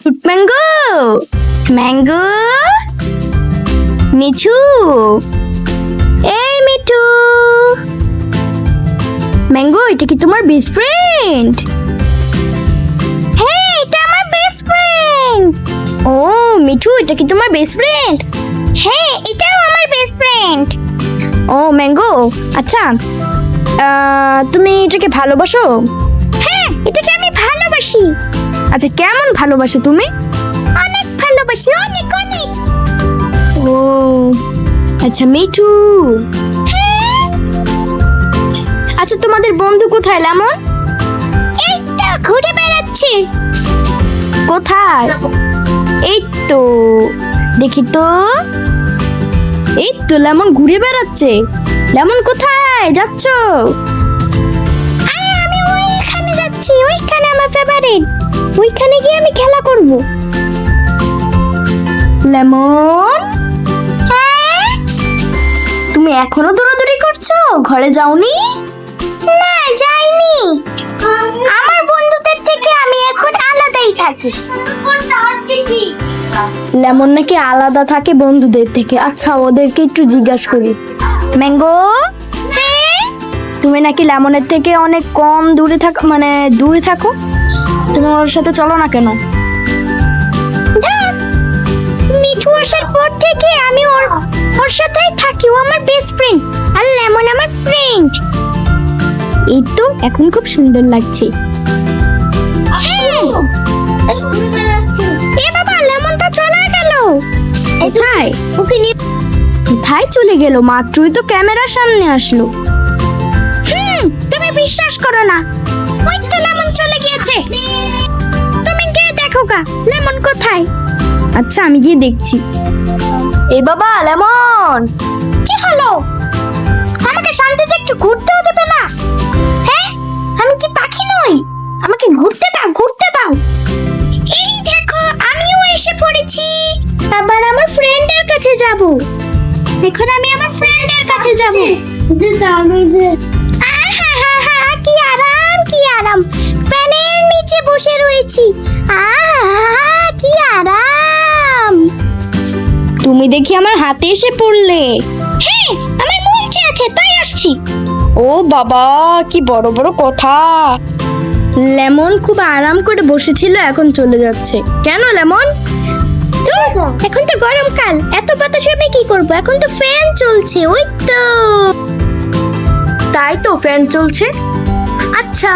Mango mango Mithu এই Mithu mango এটা কি তোমার বেস্ট ফ্রেন্ড হ্যাঁ এটা আমার বেস্ট ফ্রেন্ড ও মিঠু এটা কি তোমার বেস্ট ফ্রেন্ড হ্যাঁ এটাও আমার বেস্ট ফ্রেন্ড ও ম্যাঙ্গো আচ্ছা তুমি এটাকে ভালোবাসো? হ্যাঁ এটাকে আমি ভালোবাসি। আচ্ছা কেমন ভালোবাসো তুমি? অনেক ভালোবাসি, অনেক অনেক। ও আচ্ছা মিঠু। আচ্ছা তোমাদের বন্ধু কোথায়, লেমন? এই তো ঘুরে বেড়াচ্ছে। কোথায়? এই তো দেখি তো। এই তো লেমন ঘুরে বেড়াচ্ছে। লেমন, কোথায়? যাচ্ছ? ওইখানে গিয়ে আমি খেলা করব। লেমন? হ্যাঁ? তুমি এখনও দৌড়াদৌড়ি করছ? ঘরে যাওনি? না যাইনি। আমার বন্ধুদের থেকে আমি এখন আলাদাই থাকি। লেমন নাকি আলাদা থাকে বন্ধুদের থেকে? আচ্ছা ওদেরকে একটু জিজ্ঞাসা করি। ম্যাঙ্গো? তুমি নাকি লেমনের থেকে অনেক কম দূরে থাকো মানে দূরে থাকো? তুমি ওর সাথে চলো না কেন? মিঠু আসার পর থেকে আমি ওর ওর সাথেই থাকি ও আমার বেস্ট ফ্রেন্ড আর লেমন আমার ফ্রেন্ড এই তো এখন খুব সুন্দর লাগছে। এ বাবা লেমন তো চলে গেল। কোথায়? ওকে নিয়ে কোথায় চলে গেল? মাত্রই তো ক্যামেরার সামনে আসলো। হুম তুমি বিশ্বাস করো না। ওই তো লেমন চলে গিয়েছে। লেমন কোথায়? আচ্ছা আমি গিয়ে দেখছি। এ বাবা লেমন! কি হলো? আমাকে শান্তিতে একটু ঘুরতেও দেবে না। হ্যাঁ আমি কি পাখি নই? আমাকে ঘুরতে দাও ঘুরতে দাও। এই দেখো আমিও এসে পড়েছি। আবার আমার ফ্রেন্ডের কাছে যাব। এখন আমি আমার ফ্রেন্ডের কাছে যাব। আহাহাহা, তুমি দেখি আমার হাতে এসে পড়লে। হ্যাঁ আমার মন আছে তাই আসছি। ও বাবা কি বড় বড় কথা। লেমন খুব আরাম করে বসেছিল এখন চলে যাচ্ছে। কেন লেমন? ধুর, এখন তো গরমকাল এত বাতাসে আমি কি করব? এখন তো ফ্যান চলছে ওই তো। তাই তো ফ্যান চলছে। আচ্ছা